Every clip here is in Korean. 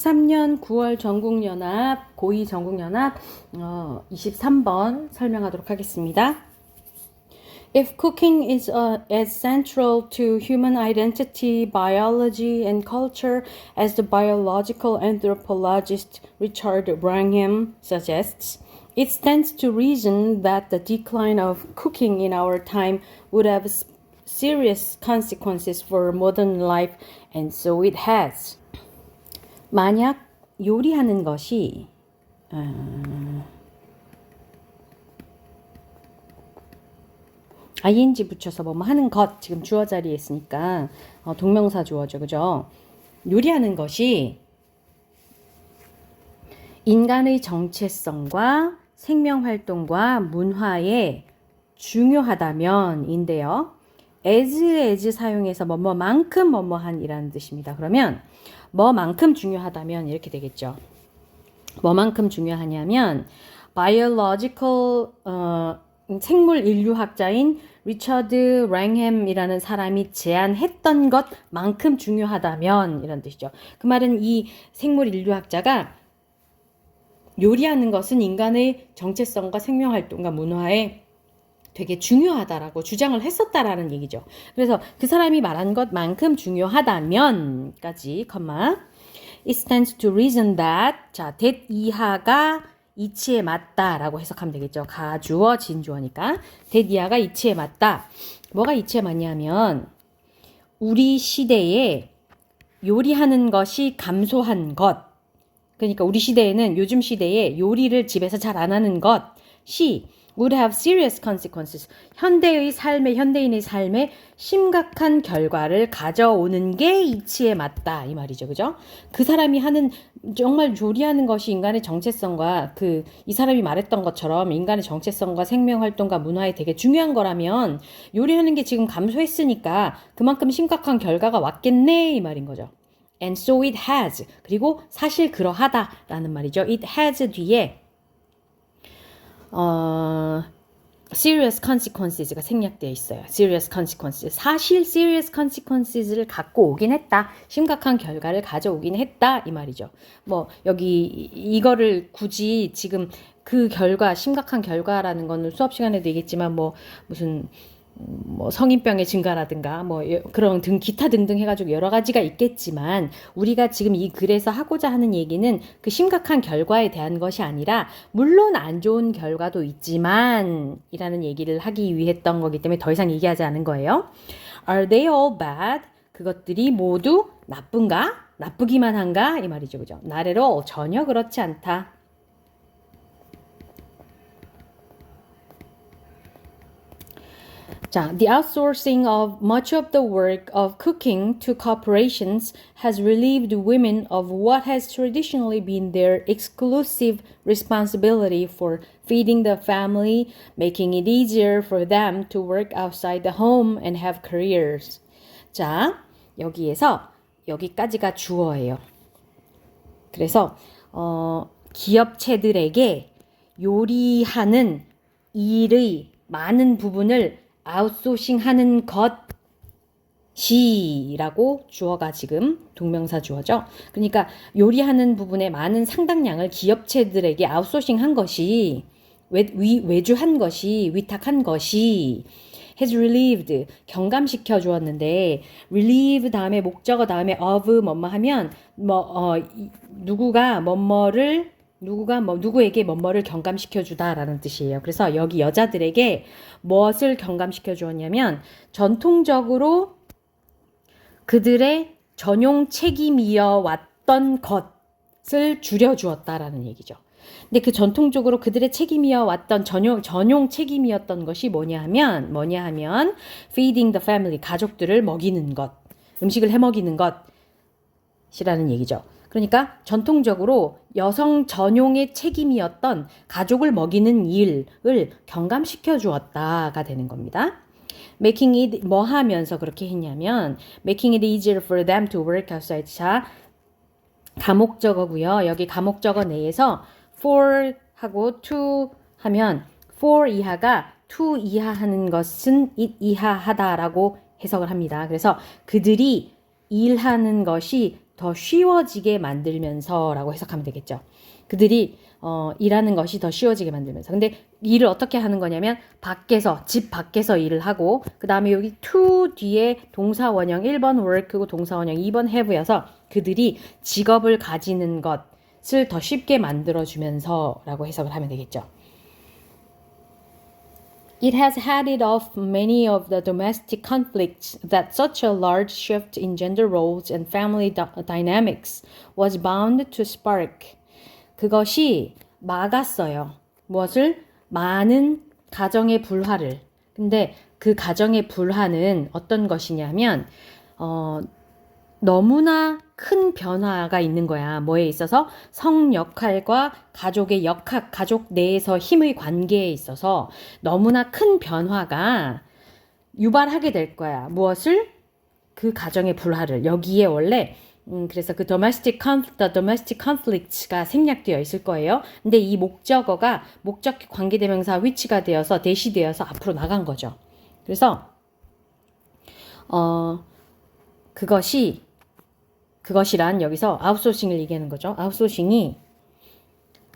3년 9월 전국연합, 고2 전국연합 어, 23번 설명하도록 하겠습니다. If cooking is uh, as central to human identity, biology, and culture as the biological anthropologist Richard Wrangham suggests, it stands to reason that the decline of cooking in our time would have s- serious consequences for modern life, and so it has. 만약 요리하는 것이 어, ing 붙여서 뭐 하는 것 지금 주어 자리에 있으니까 어, 동명사 주어죠 그죠 요리하는 것이 인간의 정체성과 생명 활동과 문화에 중요하다면인데요. As as 사용해서 뭐뭐만큼 뭐뭐한이라는 뜻입니다. 그러면 뭐만큼 중요하다면 이렇게 되겠죠. 뭐만큼 중요하냐면 biological 어, 생물 인류학자인 리처드 랭햄이라는 사람이 제안했던 것만큼 중요하다면 이런 뜻이죠. 그 말은 이 생물 인류학자가 요리하는 것은 인간의 정체성과 생명 활동과 문화에 되게 중요하다라고 주장을 했었다라는 얘기죠. 그래서 그 사람이 말한 것만큼 중요하다면까지 컴마 it stands to reason that 자 that 이하가 이치에 맞다라고 해석하면 되겠죠. 가주어 진주어니까 that 이하가 이치에 맞다. 뭐가 이치에 맞냐면 우리 시대에 요리하는 것이 감소한 것 그러니까 우리 시대에는 요즘 시대에 요리를 집에서 잘 안 하는 것이 would have serious consequences. 현대의 삶에 현대인의 삶에 심각한 결과를 가져오는 게 이치에 맞다 이 말이죠, 그죠? 그 사람이 하는 정말 요리하는 것이 인간의 정체성과 그 이 사람이 말했던 것처럼 인간의 정체성과 생명 활동과 문화에 되게 중요한 거라면 요리하는 게 지금 감소했으니까 그만큼 심각한 결과가 왔겠네 이 말인 거죠. And so it has. 그리고 사실 그러하다라는 말이죠. It has 뒤에 어, serious consequences가 생략되어 있어요. serious consequences. 사실 serious consequences를 갖고 오긴 했다. 심각한 결과를 가져오긴 했다. 이 말이죠. 뭐, 여기 이- 이거를 굳이 지금 그 결과, 심각한 결과라는 거는 수업 시간에도 얘기했지만 뭐, 무슨 음, 뭐 성인병의 증가라든가 뭐 여- 그런 등 기타 등등 해가지고 여러 가지가 있겠지만 우리가 지금 이 글에서 하고자 하는 얘기는 그 심각한 결과에 대한 것이 아니라 물론 안 좋은 결과도 있지만 이라는 얘기를 하기 위해 했던 거기 때문에 더 이상 얘기하지 않은 거예요. Are they all bad? 그것들이 모두 나쁜가? 나쁘기만 한가? 이 말이죠. 그죠? All. 전혀 그렇지 않다. 자, the outsourcing of much of the work of cooking to corporations has relieved women of what has traditionally been their exclusive responsibility for feeding the family, making it easier for them to work outside the home and have careers. 자, 여기에서 여기까지가 주어예요. 그래서 어, 기업체들에게 요리하는 일의 많은 부분을 아웃소싱 하는 것이라고 주어가 지금 동명사 주어죠. 그러니까 요리하는 부분의 많은 상당량을 기업체들에게 아웃소싱 한 것이 외, 위, 외주한 것이 위탁한 것이 has relieved 경감시켜 주었는데 relieve 다음에 목적어 다음에 of 뭐뭐 하면 뭐 어, 이- 누구가 뭐뭐를 누구가 뭐 누구에게 뭐뭐를 경감시켜 주다라는 뜻이에요. 그래서 여기 여자들에게 무엇을 경감시켜 주었냐면 전통적으로 그들의 전용 책임이어 왔던 것을 줄여 주었다라는 얘기죠. 근데 그 전통적으로 그들의 책임이어 왔던 전용 전용 책임이었던 것이 뭐냐 하면 뭐냐 하면 feeding the family 가족들을 먹이는 것, 음식을 해 먹이는 것이라는 얘기죠. 그러니까 전통적으로 여성 전용의 책임이었던 가족을 먹이는 일을 경감시켜 주었다가 되는 겁니다. making it 뭐 하면서 그렇게 했냐면 making it easier for them to work outside. 자, 가목적어고요. 여기 가목적어 내에서 for 하고 to 하면 for 이하가 to 이하 하는 것은 it 이하 하다라고 해석을 합니다. 그래서 그들이 일하는 것이 더 쉬워지게 만들면서라고 해석하면 되겠죠. 그들이 어, 일하는 것이 더 쉬워지게 만들면서. 근데 일을 어떻게 하는 거냐면 밖에서 집 밖에서 일을 하고 그 다음에 여기 to 뒤에 동사 원형 1번 work고 동사 원형 2번 have여서 그들이 직업을 가지는 것을 더 쉽게 만들어 주면서라고 해석을 하면 되겠죠. It has headed off many of the domestic conflicts that such a large shift in gender roles and family dy- dynamics was bound to spark. 그것이 막았어요. 무엇을? 많은 가정의 불화를. 근데 그 가정의 불화는 어떤 것이냐면, 어, 너무나 큰 변화가 있는 거야. 뭐에 있어서 성 역할과 가족의 역학, 가족 내에서 힘의 관계에 있어서 너무나 큰 변화가 유발하게 될 거야. 무엇을? 그 가정의 불화를. 여기에 원래 음, 그래서 그 domestic conflict, domestic conflicts가 생략되어 있을 거예요. 근데 이 목적어가 목적 관계대명사 위치가 되어서 대시되어서 앞으로 나간 거죠. 그래서 어 그것이 그것이란 여기서 아웃소싱을 얘기하는 거죠. 아웃소싱이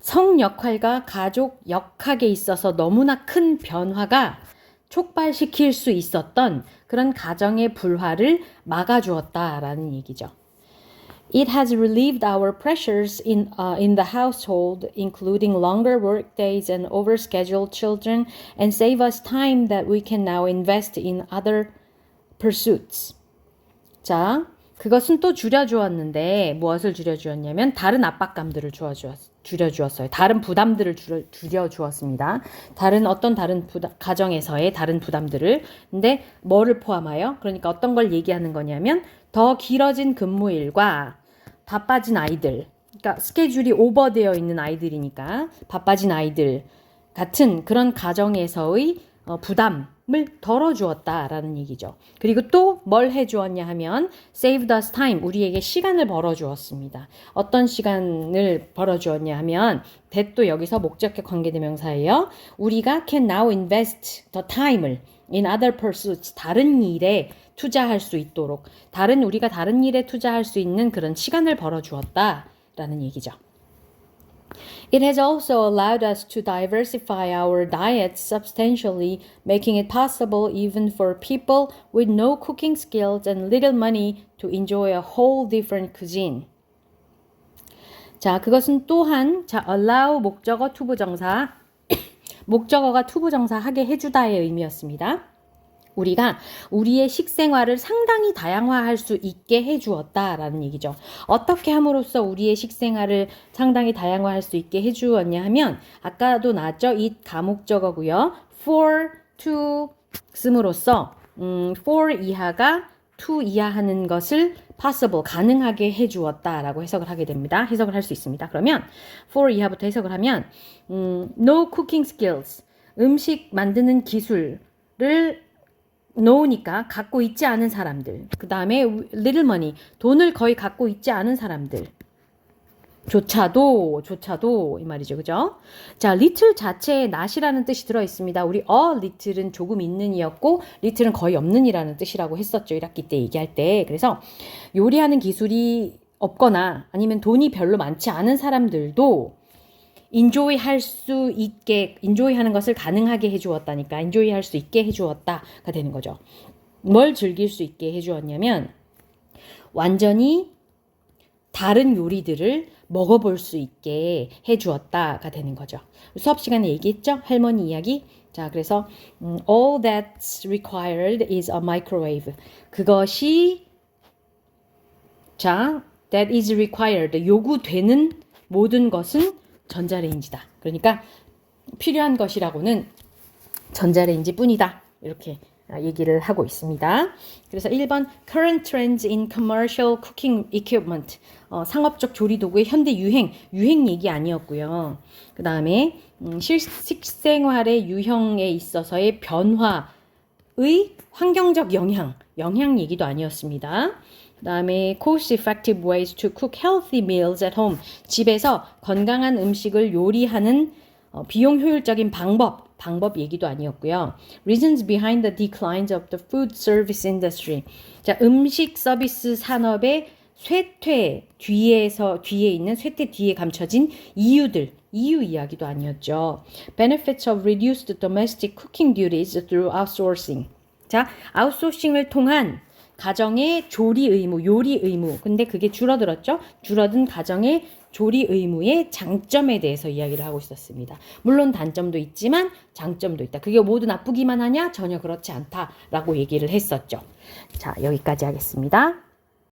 성 역할과 가족 역학에 있어서 너무나 큰 변화가 촉발시킬 수 있었던 그런 가정의 불화를 막아주었다라는 얘기죠. It has relieved our pressures in, uh, in the household, including longer work days and overscheduled children, and save us time that we can now invest in other pursuits. 자, 그것은 또 줄여주었는데 무엇을 줄여주었냐면 다른 압박감들을 주어주었, 줄여주었 어요. 다른 부담들을 줄여, 줄여 주었습니다. 다른 어떤 다른 부담, 가정에서의 다른 부담들을. 근데 뭐를 포함하여? 그러니까 어떤 걸 얘기하는 거냐면 더 길어진 근무일과 바빠진 아이들. 그러니까 스케줄이 오버되어 있는 아이들이니까 바빠진 아이들 같은 그런 가정에서의 어, 부담 을 덜어주었다라는 얘기죠. 그리고 또 뭘 해주었냐 하면 saved us time 우리에게 시간을 벌어주었습니다. 어떤 시간을 벌어주었냐 하면 that도 여기서 목적격 관계대명사예요. 우리가 can now invest the time을 in other pursuits 다른 일에 투자할 수 있도록 다른 우리가 다른 일에 투자할 수 있는 그런 시간을 벌어주었다라는 얘기죠. It has also allowed us to diversify our diets substantially, making it possible even for people with no cooking skills and little money to enjoy a whole different cuisine. 자, 그것은 또한 자, allow 목적어 투부정사 목적어가 투부정사 하게 해주다의 의미였습니다. 우리가 우리의 식생활을 상당히 다양화할 수 있게 해주었다라는 얘기죠. 어떻게 함으로써 우리의 식생활을 상당히 다양화할 수 있게 해주었냐 하면 아까도 나왔죠. 이 가목적어고요. for, to 씀으로써 음, for 이하가 to 이하 하는 것을 possible 가능하게 해주었다라고 해석을 하게 됩니다. 해석을 할 수 있습니다. 그러면 for 이하부터 해석을 하면 음, no cooking skills 음식 만드는 기술을 놓으니까 갖고 있지 않은 사람들. 그 다음에 little money 돈을 거의 갖고 있지 않은 사람들. 조차도 조차도 이 말이죠. 그죠? 자, little 자체에 not이라는 뜻이 들어 있습니다. 우리 a little은 조금 있는 이었고 little은 거의 없는 이라는 뜻이라고 했었죠. 1학기 때 얘기할 때. 그래서 요리하는 기술이 없거나 아니면 돈이 별로 많지 않은 사람들도 인조이 할 수 있게 인조이 하는 것을 가능하게 해 주었다니까 인조이 할 수 있게 해 주었다가 되는 거죠. 뭘 즐길 수 있게 해 주었냐면 완전히 다른 요리들을 먹어볼 수 있게 해 주었다가 되는 거죠. 수업 시간에 얘기했죠? 할머니 이야기. 자, 그래서 음, all that's required is a microwave. 그것이 자, that is required. 요구되는 모든 것은 전자레인지다. 그러니까 필요한 것이라고는 전자레인지 뿐이다. 이렇게 얘기를 하고 있습니다. 그래서 1번 current trends in commercial cooking equipment 어, 상업적 조리 도구의 현대 유행 유행 얘기 아니었고요. 그 다음에 음, 식생활의 유형에 있어서의 변화의 환경적 영향 영향 얘기도 아니었습니다. 그 다음에 cost effective ways to cook healthy meals at home. 집에서 건강한 음식을 요리하는 어, 비용 효율적인 방법, 방법 얘기도 아니었고요. Reasons behind the declines of the food service industry. 자, 음식 서비스 산업의 쇠퇴 뒤에서 뒤에 있는 쇠퇴 뒤에 감춰진 이유들 이유 이야기도 아니었죠. Benefits of reduced domestic cooking duties through outsourcing. 자, 아웃소싱을 통한 가정의 조리 의무, 요리 의무. 근데 그게 줄어들었죠? 줄어든 가정의 조리 의무의 장점에 대해서 이야기를 하고 있었습니다. 물론 단점도 있지만 장점도 있다. 그게 모두 나쁘기만 하냐? 전혀 그렇지 않다라고 얘기를 했었죠. 자, 여기까지 하겠습니다.